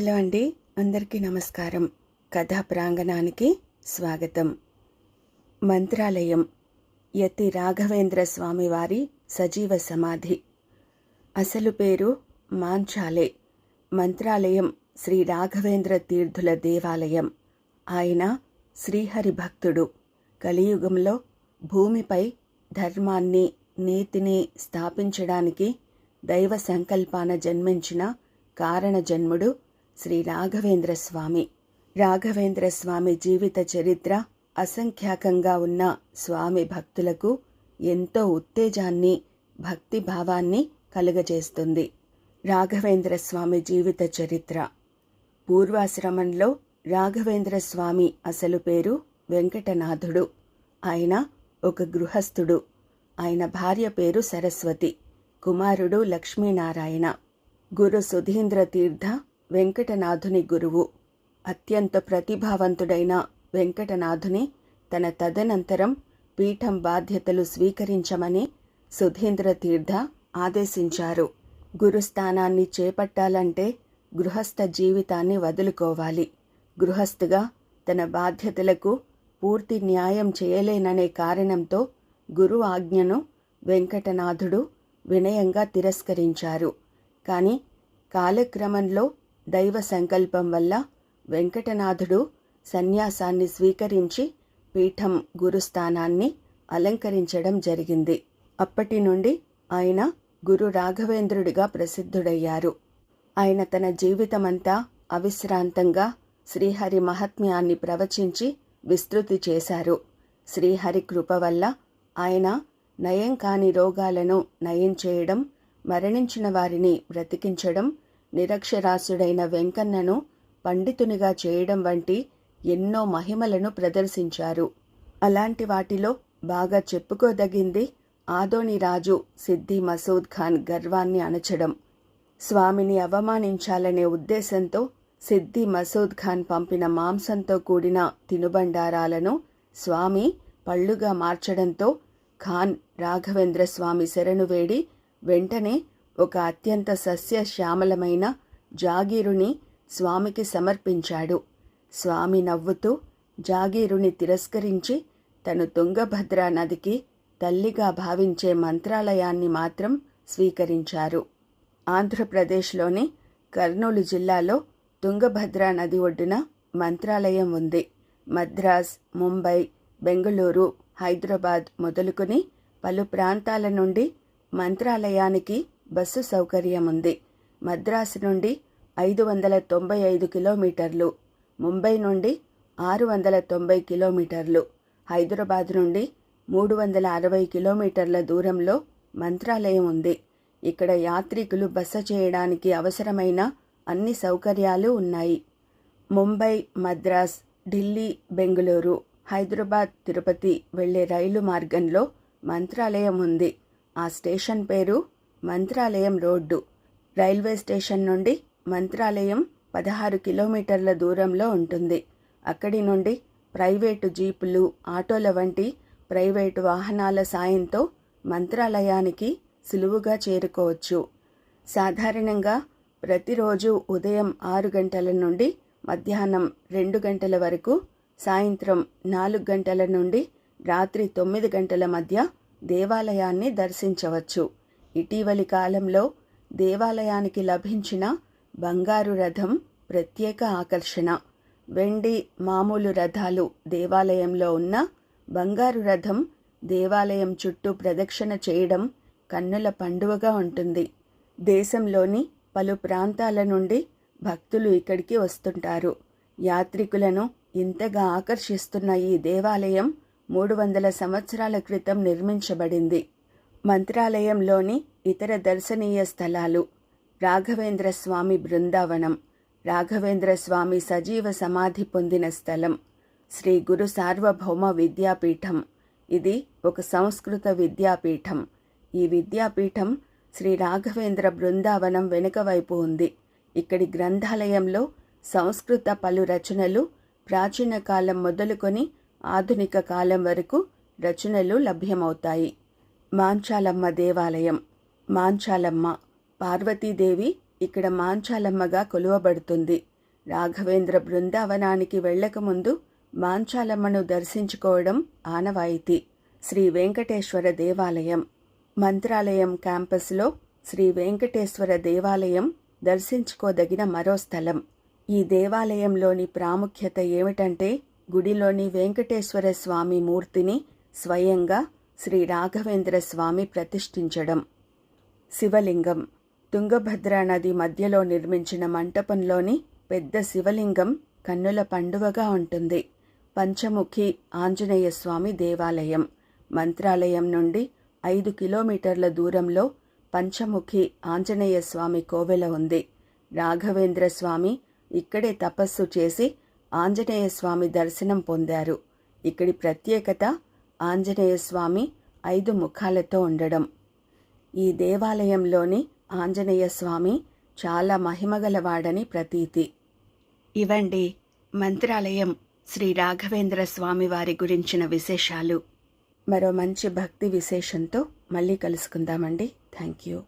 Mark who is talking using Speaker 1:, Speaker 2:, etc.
Speaker 1: Hello అండి. అందరికీ నమస్కారం. కథా ప్రాంగణానికి స్వాగతం. మంత్రాలయం. యతి రాఘవేంద్ర స్వామివారి సజీవ సమాధి. అసలు పేరు మాంచాలే. మంత్రాలయం శ్రీ రాఘవేంద్ర తీర్థుల దేవాలయం. ఆయన శ్రీహరి భక్తుడు. కలియుగంలో భూమిపై ధర్మాన్ని నీతిని స్థాపించడానికి దైవ సంకల్పాన జన్మించిన కారణ జన్ముడు శ్రీ రాఘవేంద్ర స్వామి. రాఘవేంద్ర స్వామి జీవిత చరిత్ర అసంఖ్యాకంగా ఉన్న స్వామి భక్తులకు ఎంతో ఉత్తేజాన్ని భక్తి భావాన్ని కలుగజేస్తుంది. రాఘవేంద్ర స్వామి జీవిత చరిత్ర. పూర్వాశ్రమంలో రాఘవేంద్ర స్వామి అసలు పేరు వెంకటనాథుడు. ఆయన ఒక గృహస్థుడు. ఆయన భార్య పేరు సరస్వతి. కుమారుడు లక్ష్మీనారాయణ. గురు సుధీంద్ర తీర్థ వెంకటనాథుని గురువు. అత్యంత ప్రతిభావంతుడైన వెంకటనాథుని తన తదనంతరం పీఠం బాధ్యతలు స్వీకరించమని సుధీంద్ర తీర్థ ఆదేశించారు. గురుస్థానాన్ని చేపట్టాలంటే గృహస్థ జీవితాన్ని వదులుకోవాలి. గృహస్థుగా తన బాధ్యతలకు పూర్తి న్యాయం చేయలేననే కారణంతో గురు ఆజ్ఞను వెంకటనాథుడు వినయంగా తిరస్కరించారు. కానీ కాలక్రమంలో దైవ సంకల్పం వల్ల వెంకటనాథుడు సన్యాసాన్ని స్వీకరించి పీఠం గురుస్థానాన్ని అలంకరించడం జరిగింది. అప్పటి నుండి ఆయన గురు రాఘవేంద్రుడిగా ప్రసిద్ధుడయ్యారు. ఆయన తన జీవితమంతా అవిశ్రాంతంగా శ్రీహరి మహాత్మ్యాన్ని ప్రవచించి విస్తృతి చేశారు. శ్రీహరి కృప వల్ల ఆయన నయం కాని రోగాలను నయం చేయడం మరణించిన వారిని బ్రతికించడం నిరక్షరాస్యుడైన వెంకన్నను పండితునిగా చేయడం వంటి ఎన్నో మహిమలను ప్రదర్శించారు. అలాంటి వాటిలో బాగా చెప్పుకోదగింది ఆదోని రాజు సిద్ధి మసూద్ ఖాన్ గర్వాన్ని అణచడం. స్వామిని అవమానించాలనే ఉద్దేశంతో సిద్ధి మసూద్ ఖాన్ పంపిన మాంసంతో కూడిన తినుబండారాలను స్వామి పళ్ళుగా మార్చడంతో ఖాన్ రాఘవేంద్ర స్వామి శరణు వేడి వెంటనే ఒక అత్యంత సస్యశ్యామలమైన జాగీరుని స్వామికి సమర్పించాడు. స్వామి నవ్వుతూ జాగీరుని తిరస్కరించి తను తుంగభద్ర నదికి తల్లిగా భావించే మంత్రాలయాన్ని మాత్రం స్వీకరించారు. ఆంధ్రప్రదేశ్లోని కర్నూలు జిల్లాలో తుంగభద్ర నది ఒడ్డున మంత్రాలయం ఉంది. మద్రాస్ ముంబై బెంగళూరు హైదరాబాద్ మొదలుకొని పలు ప్రాంతాల నుండి మంత్రాలయానికి బస్సు సౌకర్యం ఉంది మద్రాసు నుండి ఐదు వందల తొంభై ఐదు కిలోమీటర్లు ముంబై నుండి ఆరు వందల తొంభై కిలోమీటర్లు హైదరాబాద్ నుండి మూడు వందల అరవై కిలోమీటర్ల దూరంలో మంత్రాలయం ఉంది ఇక్కడ యాత్రికులు బస చేయడానికి అవసరమైన అన్ని సౌకర్యాలు ఉన్నాయి. ముంబై మద్రాస్ ఢిల్లీ బెంగళూరు హైదరాబాద్ తిరుపతి వెళ్ళే రైలు మార్గంలో మంత్రాలయం ఉంది ఆ స్టేషన్ పేరు మంత్రాలయం రోడ్డు. రైల్వే స్టేషన్ నుండి మంత్రాలయం పదహారు కిలోమీటర్ల దూరంలో ఉంటుంది. అక్కడి నుండి ప్రైవేటు జీపులు ఆటోల వంటి ప్రైవేటు వాహనాల సాయంతో మంత్రాలయానికి సులువుగా చేరుకోవచ్చు. సాధారణంగా ప్రతిరోజు ఉదయం ఆరు గంటల నుండి మధ్యాహ్నం రెండు గంటల వరకు సాయంత్రం నాలుగు గంటల నుండి రాత్రి తొమ్మిది గంటల మధ్య దేవాలయాన్ని దర్శించవచ్చు. ఇటీవలి కాలంలో దేవాలయానికి లభించిన బంగారు రథం ప్రత్యేక ఆకర్షణ. వెండి మామూలు రథాలు దేవాలయంలో ఉన్న బంగారు రథం దేవాలయం చుట్టూ ప్రదక్షిణ చేయడం కన్నుల పండువగా ఉంటుంది. దేశంలోని పలు ప్రాంతాల నుండి భక్తులు ఇక్కడికి వస్తుంటారు. యాత్రికులను ఇంతగా ఆకర్షిస్తున్న ఈ దేవాలయం మూడు వందల సంవత్సరాల క్రితం నిర్మించబడింది. మంత్రాలయంలోని ఇతర దర్శనీయ స్థలాలు. రాఘవేంద్ర స్వామి బృందావనం. రాఘవేంద్ర స్వామి సజీవ సమాధి పొందిన స్థలం. శ్రీ గురు సార్వభౌమ విద్యాపీఠం. ఇది ఒక సంస్కృత విద్యాపీఠం. ఈ విద్యాపీఠం శ్రీ రాఘవేంద్ర బృందావనం వెనుక వైపు ఉంది. ఇక్కడి గ్రంథాలయంలో సంస్కృత పలు రచనలు ప్రాచీన కాలం మొదలుకొని ఆధునిక కాలం వరకు రచనలు లభ్యమవుతాయి. మాంచాలమ్మ దేవాలయం. మాంచాలమ్మ. పార్వతీదేవి ఇక్కడ మాంచాలమ్మగా కొలువబడుతుంది. రాఘవేంద్ర బృందావనానికి వెళ్ళకముందు మాంచాలమ్మను దర్శించుకోవడం ఆనవాయితీ. శ్రీ వెంకటేశ్వర దేవాలయం. మంత్రాలయం క్యాంపస్లో శ్రీ వెంకటేశ్వర దేవాలయం దర్శించుకోదగిన మరో స్థలం. ఈ దేవాలయంలోని ప్రాముఖ్యత ఏమిటంటే గుడిలోని వెంకటేశ్వర స్వామి మూర్తిని స్వయంగా శ్రీ రాఘవేంద్ర స్వామి ప్రతిష్ఠించడం. శివలింగం. తుంగభద్ర నది మధ్యలో నిర్మించిన మంటపంలోని పెద్ద శివలింగం కన్నుల పండువగా ఉంటుంది. పంచముఖి ఆంజనేయ స్వామి దేవాలయం. మంత్రాలయం నుండి ఐదు కిలోమీటర్ల దూరంలో పంచముఖి ఆంజనేయ స్వామి కోవెల ఉంది. రాఘవేంద్ర స్వామి ఇక్కడే తపస్సు చేసి ఆంజనేయ స్వామి దర్శనం పొందారు. ఇక్కడి ప్రత్యేకత ఆంజనేయ స్వామి ఐదు ముఖాలతో ఉండడం. ఈ దేవాలయంలోని ఆంజనేయ స్వామి చాలా మహిమగలవాడని ప్రతీతి. ఇవండి మంత్రాలయం శ్రీ రాఘవేంద్ర స్వామి వారి గురించిన విశేషాలు. మరో మంచి భక్తి విశేషంతో మళ్ళీ కలుసుకుందామండి. Thank you.